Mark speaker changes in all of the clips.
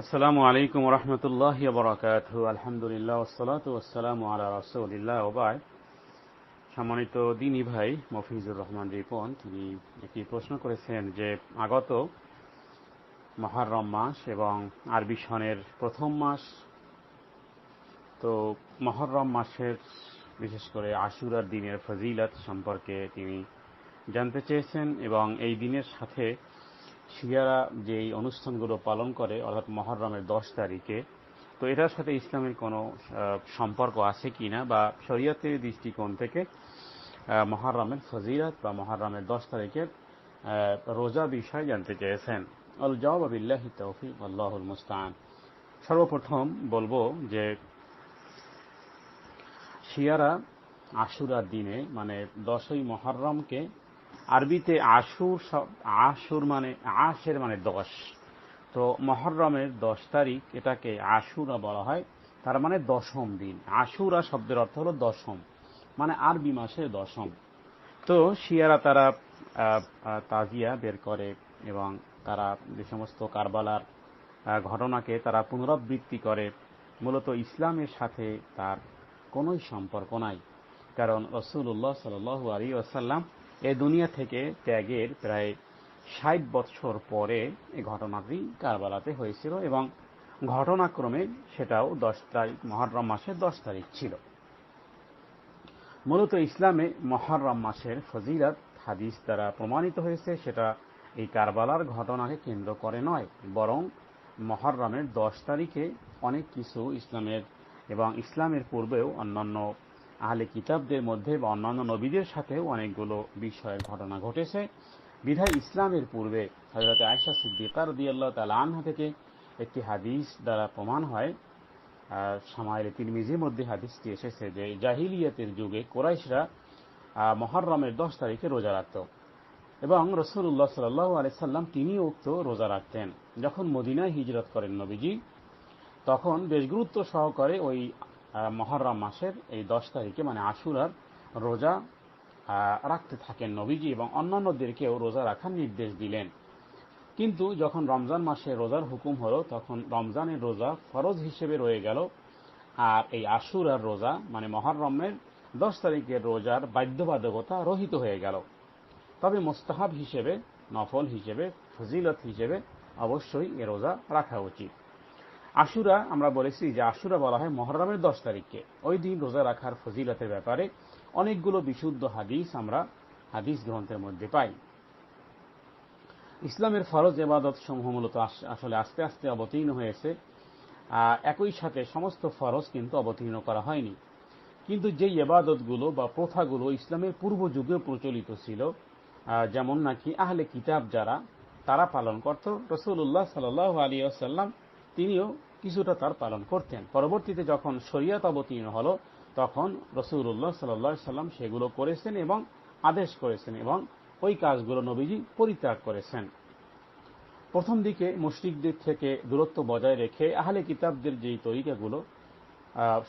Speaker 1: আসসালামু আলাইকুম রহমতুল্লাহ বরকাত আলহামদুলিল্লাহ ওসলাত ওসালাম আলা রসুলিল্লাহ ওবায় সম্মানিত দিনী ভাই মফিজুর রহমান রিপন, তিনি একটি প্রশ্ন করেছেন যে, আগত মহারম মাস এবং আরবি সনের প্রথম মাস, তো মহরম মাসের বিশেষ করে আশুরার দিনের ফজিলত সম্পর্কে তিনি জানতে চেয়েছেন এবং এই দিনের সাথে শিয়ারা যেই অনুষ্ঠানগুলো পালন করে, অর্থাৎ মহরমের দশ তারিখে, তো এটার সাথে ইসলামের কোনো সম্পর্ক আছে কি না বা শরীয়তের দৃষ্টিকোণ থেকে মহারমের ফজিরাত বা মহারমের দশ তারিখের রোজা বিষয় জানতে চেয়েছেন। আল আবিল্লাহ তৌফিক, আল্লাহুল মুস্তান সর্বপ্রথম বলব যে, শিয়ারা আশুরার দিনে মানে দশই মহরমকে আরবিতে আশুর আশুর মানে আশের মানে দশ। তো মহরমের দশ তারিখ এটাকে আশুরা বলা হয়। তার মানে দশম দিন। আশুরা শব্দের অর্থ হলো দশম। মানে আরবি মাসের দশম। তো শিয়ারা তারা তাজিয়া বের করে এবং তারা যে সমস্ত কারবালার ঘটনাকে তারা পুনরাবৃত্তি করে। মূলত ইসলামের সাথে তার কোনোই সম্পর্ক নাই। কারণ রসুল্লাহ সাল আলী আসাল্লাম এ দুনিয়া থেকে ত্যাগের প্রায় ষাট বছর পরে এই ঘটনাটি কারবালাতে হয়েছিল এবং ঘটনাক্রমে সেটাও দশ তারিখ, মহরম মাসের দশ তারিখ ছিল। মূলত ইসলামে মহরম মাসের ফজিলাত হাদিস দ্বারা প্রমাণিত হয়েছে, সেটা এই কারবালার ঘটনাকে কেন্দ্র করে নয়, বরং মহরমের দশ তারিখে অনেক কিছু ইসলামের এবং ইসলামের পূর্বেও অন্যান্য আহলে কিতাবদের মধ্যে বা অন্যান্য নবীদের সাথেও অনেকগুলো বিষয়ের ঘটনা ঘটেছে। বিধায় ইসলামের পূর্বে হজরত আয়সা সিদ্দিকার দিয়াল্লাহ তাল আনহা থেকে একটি হাদিস দ্বারা প্রমাণ হয়। সামাইল তিরমিজির মধ্যে হাদিসটি এসেছে যে জাহিলিয়াতের যুগে কোরাইশরা মহরমের দশ তারিখে রোজা রাখত এবং রসুল্লাহ সাল্লাহ আলি সাল্লাম তিনিও উক্ত রোজা রাখতেন। যখন মদিনায় হিজরত করেন নবীজি, তখন বেশ গুরুত্ব সহকারে ওই মহরম মাসের এই দশ তারিখে মানে আশুরার রোজা রাখতে থাকেন নবীজি এবং অন্যান্যদেরকেও রোজা রাখার নির্দেশ দিলেন। কিন্তু যখন রমজান মাসে রোজার হুকুম হলো, তখন রমজানের রোজা ফরজ হিসেবে রয়ে গেল। আর এই আশুরার রোজা মানে মহরমের দশ তারিখের রোজার বাধ্যবাধকতা রহিত হয়ে গেল। তবে মোস্তাহাব হিসেবে, নফল হিসেবে, ফজিলত হিসেবে অবশ্যই এ রোজা রাখা উচিত। আশুরা, আমরা বলেছি যে আশুরা বলা হয় মহরমের দশ তারিখকে। ওই দিন রোজা রাখার ফজিলতের ব্যাপারে অনেকগুলো বিশুদ্ধ হাদিস আমরা হাদিস গ্রন্থের মধ্যে পাই। ইসলামের ফরজ এবাদত সমূহ মূলত আসলে আস্তে আস্তে অবতীর্ণ হয়েছে। একই সাথে সমস্ত ফরজ কিন্তু অবতীর্ণ করা হয়নি। কিন্তু যেই এবাদতগুলো বা প্রথাগুলো ইসলামের পূর্ব যুগে প্রচলিত ছিল যেমন নাকি আহলে কিতাব যারা, তারা পালন করত। রসুল্লাহ সাল আলী আসাল্লাম তিনিও কিছুটা তার পালন করতেন। পরবর্তীতে যখন শরিয়াত অবতীর্ণ হল, তখন রসুল্লাহ সাল্লা সাল্লাম সেগুলো করেছেন এবং আদেশ করেছেন এবং ওই কাজগুলো নবীজি পরিত্যাগ করেছেন। প্রথম দিকে মুশ্রিকদের থেকে দূরত্ব বজায় রেখে আহলে কিতাবদের যেই তরিকাগুলো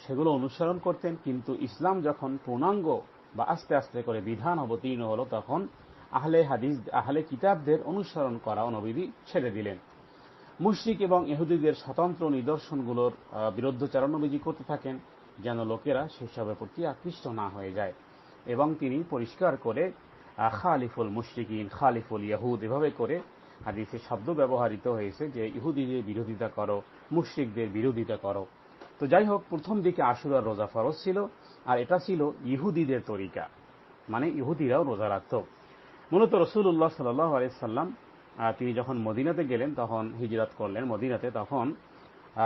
Speaker 1: সেগুলো অনুসরণ করতেন। কিন্তু ইসলাম যখন পূর্ণাঙ্গ বা আস্তে আস্তে করে বিধান অবতীর্ণ হল, তখন আহলে হাদিস, আহলে কিতাবদের অনুসরণ করা নবীজি ছেড়ে দিলেন। মুশ্রিক এবং ইহুদিদের স্বতন্ত্র নিদর্শনগুলোর বিরুদ্ধচারণ অভিজি করতে থাকেন যেন লোকেরা সেসবের প্রতি আকৃষ্ট না হয়ে যায়। এবং তিনি পরিষ্কার করে খালিফুল মুশরিকিন, খালিফুল ইয়াহুদ এভাবে করে হাদিসে শব্দ ব্যবহৃত হয়েছে যে, ইহুদিদের বিরোধিতা করো, মুশ্রিকদের বিরোধিতা করো। তো যাই হোক, প্রথম দিকে আশুরার রোজা ফরজ ছিল, আর এটা ছিল ইহুদিদের তরিকা। মানে ইহুদিরাও রোজা রাখত। মূলত রসুল্লাহ সাল্লাহ আলাইসাল্লাম তিনি যখন মদিনাতে গেলেন, তখন হিজরত করলেন মদিনাতে, তখন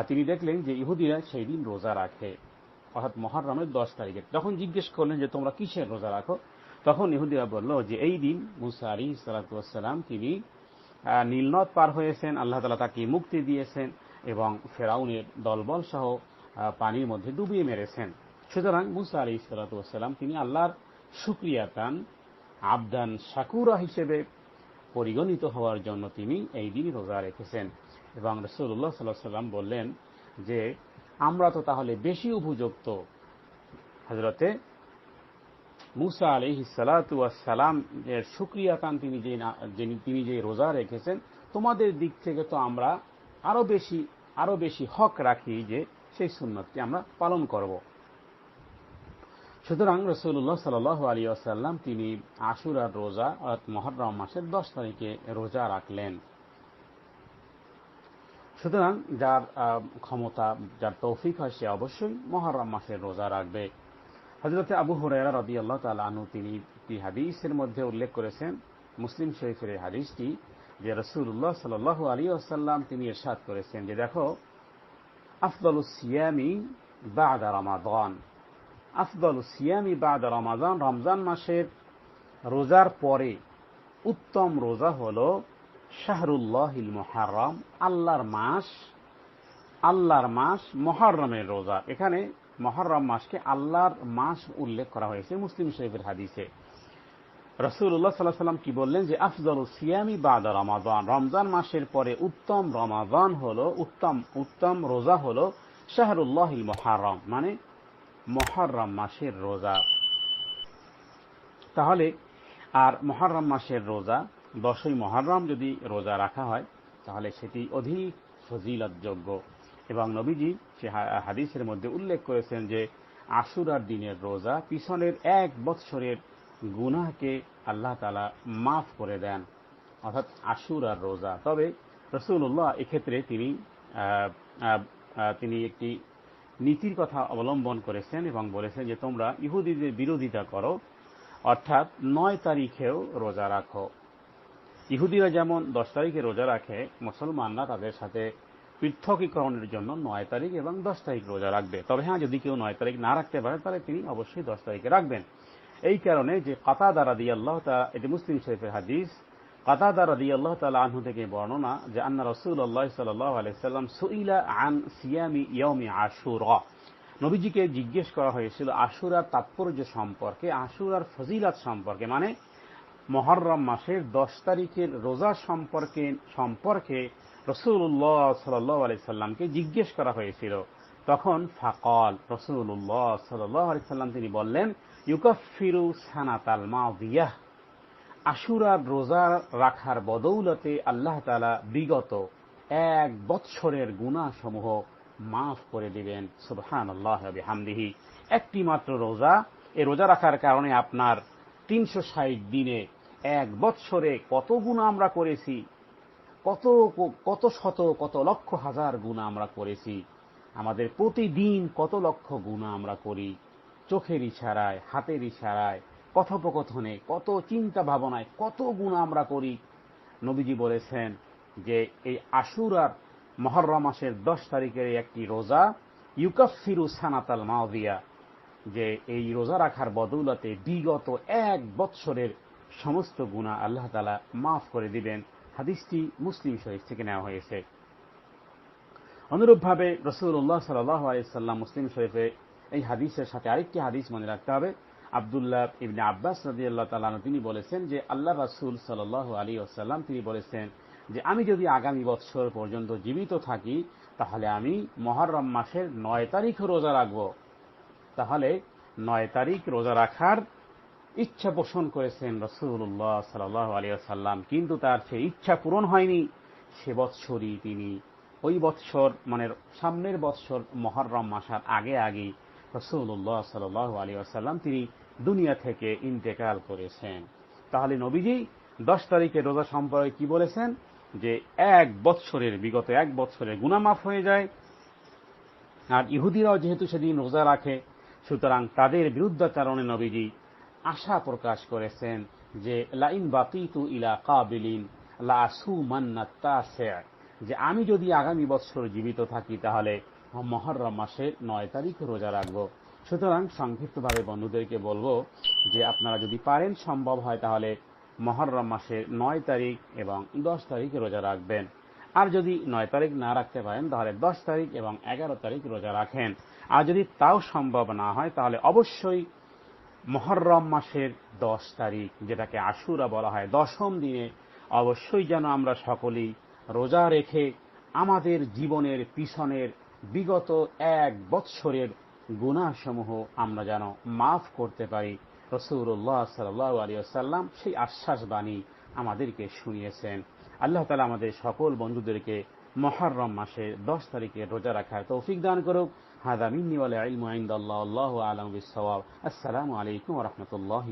Speaker 1: তিনি দেখলেন যে ইহুদিরা সেই দিন রোজা রাখে। অর্থাৎ মহারামের দশ তারিখে। যখন জিজ্ঞেস করলেন যে তোমরা কিসের রোজা রাখো, তখন ইহুদিরা বলল যে এই দিন মুসা আলী সালাতাম তিনি নীলনদ পার হয়েছেন। আল্লাহ তালা তাকে মুক্তি দিয়েছেন এবং ফেরাউনের দলবল সহ পানির মধ্যে ডুবিয়ে মেরেছেন। সুতরাং মুসা আলী সালাতাম তিনি আল্লাহর সুক্রিয়াতান আবদান, সাকুরা হিসেবে পরিগণিত হওয়ার জন্য তিনি এই দিনই রোজা রেখেছেন। এবং রসুল্লাহ সাল্লাহ সাল্লাম বললেন যে, আমরা তো তাহলে বেশি উপযুক্ত। হজরতে মুসা আলহি সালাতাম এর সুক্রিয়া কান তিনি যে তিনি যে রোজা রেখেছেন, তোমাদের দিক থেকে তো আমরা আরও বেশি আরও বেশি হক রাখি যে, সেই সুন্নতটি আমরা পালন করব। সুতরাং রসুল্লাহ সাল আলী আসাল্লাম তিনি আশুরার রোজা মহরম মাসের দশ তারিখে রোজা রাখলেন। সুতরাং যার ক্ষমতা, যার তৌফিক হয় সে অবশ্যই মহরম মাসের রোজা রাখবে। হজরত আবু হুরাইরা রদি আল্লাহ তালু তিনি হাদিসের মধ্যে উল্লেখ করেছেন, মুসলিম শরীফের এই হাদিসটি, যে রসুল্লাহ সাল আলী আসাল্লাম তিনি এরশাদ করেছেন যে দেখো আফদল সিয়ামি বাদা রমাদান। আফদল সিয়ামি বাদা রমাদান রমজান মাসের রোজার পরে উত্তম রোজা হল শাহরুল্লাহিল মহারম আল্লাহর মাস আল্লাহর মাস মহরমের রোজা। এখানে মহরম মাসকে আল্লাহর মাস উল্লেখ করা হয়েছে মুসলিম শরীফের হাদিসে। রসুল্লাহ সাল্লাহ সাল্লাম কি বললেন যে আফজল সিয়ামি বাদ রমাদান রমজান মাসের পরে উত্তম রমাদান হল, উত্তম উত্তম রোজা হল শাহরুল্লাহ মহারম মানে মহরম মাসের রোজা। তাহলে, আর মহরম মাসের রোজা, দশই মহরম যদি রোজা রাখা হয়, তাহলে সেটি অধিক ফজিলতযোগ্য। এবং নবীজি সে হাদিসের মধ্যে উল্লেখ করেছেন যে, আশুরার দিনের রোজা পিছনের এক বৎসরের গুনাহকে আল্লাহ তালা মাফ করে দেন, অর্থাৎ আশুরার রোজা। তবে রসুল্লাহ এক্ষেত্রে তিনি তিনি একটি নীতির কথা অবলম্বন করেছেন এবং বলেছেন যে তোমরা ইহুদিদের বিরোধিতা করো, অর্থাৎ নয় তারিখেও রোজা রাখো। ইহুদিরা যেমন দশ তারিখে রোজা রাখে, মুসলমানরা তাদের সাথে পৃথকীকরণের জন্য নয় তারিখ এবং দশ তারিখ রোজা রাখবে। তবে হ্যাঁ যদি কেউ নয় তারিখ না রাখতে পারে, তাহলে তিনি অবশ্যই দশ তারিখে রাখবেন। এই কারণে যে কাতা দ্বারা দিয়ে আল্লাহ এটি মুসলিম শরীফের হাদিস কাতা দ্বারা দিয়ে আল্লাহ তালা আনহু থেকে বর্ণনা যে আন্না রসুল আল্লাহ আলাইসাল্লাম সুইলা আন সিয়ামি ইয়মি আশুর। নবীজিকে জিজ্ঞেস করা হয়েছিল আশুরার তাৎপর্য সম্পর্কে, আশুরার ফজিলাত সম্পর্কে মানে মহরম মাসের দশ তারিখের রোজা সম্পর্কে সম্পর্কে রসুল্লাহ সাল্লাহ আলি সাল্লামকে জিজ্ঞেস করা হয়েছিল। তখন ফাকল রসুল্লাহ সাল্লাহ আলি সাল্লাম তিনি বললেন ইউকফিরু সানাতাল মাভিয়াহ আশুরার রোজা রাখার বদৌলতে আল্লাহ তালা বিগত এক বৎসরের গুণাসমূহ মাফ করে দিবেন। সুবহান আল্লাহ হামদিহি একটি মাত্র রোজা, এ রোজা রাখার কারণে আপনার তিনশো ষাট দিনে এক বৎসরে কত গুণা আমরা করেছি? কত কত শত, কত লক্ষ হাজার গুণা আমরা করেছি? আমাদের প্রতিদিন কত লক্ষ গুণা আমরা করি? চোখের ইশারায়, হাতের ইশারায় কথোপকথনে, কত চিন্তা ভাবনায়, কত গুণ আমরা করি। নবীজি বলেছেন যে এই আশুরার মহরম মাসের দশ তারিখের একটি রোজা, ইউকাফিরু সানাতাল মাওদিয়া, যে এই রোজা রাখার বদৌলতে বিগত এক বৎসরের সমস্ত গুণা আল্লাহ তালা মাফ করে দিবেন। হাদিসটি মুসলিম শরীফ থেকে নেওয়া হয়েছে। অনুরূপভাবে রসুল্লাহ সাল্লাম মুসলিম শরীফে এই হাদিসের সাথে আরেকটি হাদিস মনে রাখতে হবে। আবদুল্লাহ ইবনে আব্বাস রাজি আল্লাহ তালানো তিনি বলেছেন যে আল্লাহ রাসুল সাল আলী আসাল্লাম তিনি বলেছেন যে আমি যদি আগামী বৎসর পর্যন্ত জীবিত থাকি, তাহলে আমি মহরম মাসের নয় তারিখ রোজা রাখব। তাহলে নয় তারিখ রোজা রাখার ইচ্ছা পোষণ করেছেন রসুল্লাহ সাল আলী আসাল্লাম কিন্তু তার সে ইচ্ছা পূরণ হয়নি। সে বৎসরই তিনি ওই বৎসর মানে সামনের বৎসর মহরম মাসার আগে আগে রসুল্লাহ সাল আলী আসাল্লাম তিনি দুনিয়া থেকে ইন্তেকাল করেছেন। তাহলে নবীজি দশ তারিখে রোজা সম্পর্কে কি বলেছেন? যে এক বৎসরের বিগত এক বৎসরের গুনামাফ হয়ে যায়। আর ইহুদিরাও যেহেতু সেদিন রোজা রাখে, সুতরাং তাদের বিরুদ্ধাচারণে নবীজি আশা প্রকাশ করেছেন যে, লাইন বাতিতু ইলা কাবিলিন যে আমি যদি আগামী বৎসর জীবিত থাকি, তাহলে মহরম মাসের নয় তারিখ রোজা রাখব। সুতরাং সংক্ষিপ্তভাবে বন্ধুদেরকে বলব যে আপনারা যদি পারেন সম্ভব হয়, তাহলে মহরম মাসের নয় তারিখ এবং দশ তারিখ রোজা রাখবেন। আর যদি নয় তারিখ না রাখতে পারেন, তাহলে দশ তারিখ এবং এগারো তারিখ রোজা রাখেন। আর যদি তাও সম্ভব না হয়, তাহলে অবশ্যই মহরম মাসের দশ তারিখ, যেটাকে আশুরা বলা হয়, দশম দিনে অবশ্যই যেন আমরা সকলেই রোজা রেখে আমাদের জীবনের পিছনের বিগত এক বৎসরের গুণাসমূহ আমরা যেন মাফ করতে পারি। রসুল্লাহ সাল্লাহ আলী আসাল্লাম সেই আশ্বাস বাণী আমাদেরকে শুনিয়েছেন। আল্লাহ তালা আমাদের সকল বন্ধুদেরকে মহরম মাসে দশ তারিখে রোজা রাখার তৌফিক দান করুক। হাদামিনী আলম আসসালামু আলাইকুম রহমতুল্লাহ